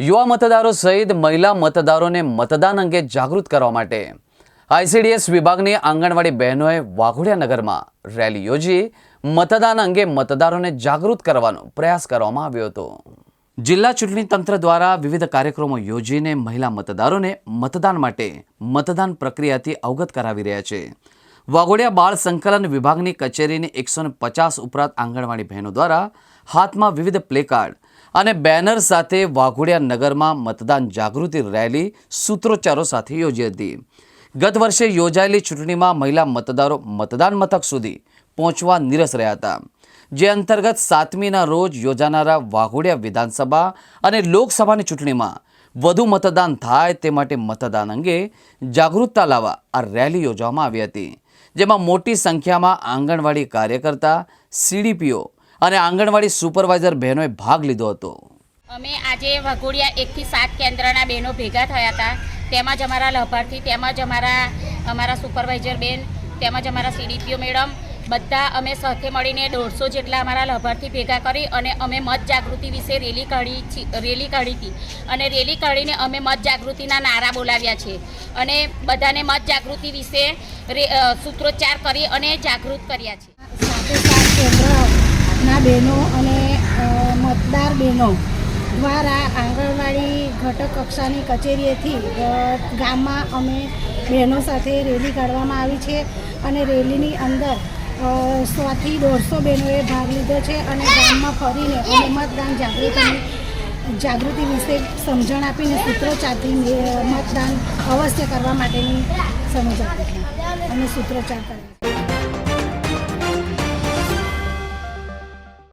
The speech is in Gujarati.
યુવા મતદારો સહિત મહિલા મતદારોને મતદાન અંગે જાગૃત કરવા માટે આઈસીડીએસ વિભાગની આંગણવાડી બહેનોએ વાઘોડિયા નગરમાં રેલી યોજી મતદાન અંગે મતદારોને જાગૃત કરવાનો પ્રયાસ કરવામાં આવ્યો હતો. જિલ્લા ચૂંટણી તંત્ર દ્વારા વિવિધ કાર્યક્રમો યોજીને મહિલા મતદારોને મતદાન માટે મતદાન પ્રક્રિયાથી અવગત કરાવી રહ્યા છે. વાઘોડિયા બાળ સંકલન વિભાગની કચેરીની એકસો પચાસ ઉપરાંત આંગણવાડી બહેનો દ્વારા હાથમાં વિવિધ પ્લેકાર્ડ અને બેનર સાથે વાઘોડિયા નગરમાં મતદાન જાગૃતિ રેલી સૂત્રોચ્ચારો સાથે યોજી હતી. ગત વર્ષે યોજાયેલી ચૂંટણીમાં મહિલા મતદારો મતદાન મથક સુધી પહોંચવા નિરસ રહ્યા હતા. જે અંતર્ગત સાતમીના રોજ યોજાનારા વાઘોડિયા વિધાનસભા અને લોકસભાની ચૂંટણીમાં વધુ મતદાન થાય તે માટે મતદાન અંગે જાગૃતતા લાવવા આ રેલી યોજવામાં આવી હતી. જેમાં મોટી સંખ્યામાં આંગણવાડી કાર્યકર્તા સીડીપીઓ અને આંગણવાડી સુપરવાઇઝર બહેનોએ ભાગ લીધો હતો. અમે આજે વઘોડિયા એકથી સાત કેન્દ્રના બહેનો ભેગા થયા હતા. તેમજ અમારા લાભાર્થી તેમજ અમારા અમારા સુપરવાઇઝર બેન તેમજ અમારા સીડીપીઓ મેડમ બધા અમે સાથે મળીને દોઢસો જેટલા અમારા લાભાર્થી ભેગા કરી અને અમે મત જાગૃતિ વિશે રેલી કાઢી છી- રેલી કાઢી હતી. અને રેલી કાઢીને અમે મત જાગૃતિના નારા બોલાવ્યા છે. અને બધાને મત જાગૃતિ વિશે રે- સૂત્રોચ્ચાર કરી અને જાગૃત કર્યા છે. સાત બહેનો અને મતદાર બહેનો દ્વારા આંગણવાડી ઘટક કક્ષાની કચેરીએથી ગામમાં અમે બહેનો સાથે રેલી કાઢવામાં આવી છે અને રેલીની અંદર સોથી દોઢસો બહેનોએ ભાગ લીધો છે અને ગામમાં ફરીને અમે મતદાન જાગૃતિની, જાગૃતિ વિશે સમજણ આપીને સૂત્રોચ્ચારથી મતદાન અવશ્ય કરવા માટેની સમજ આપી અને સૂત્રોચ્ચાર કર્યા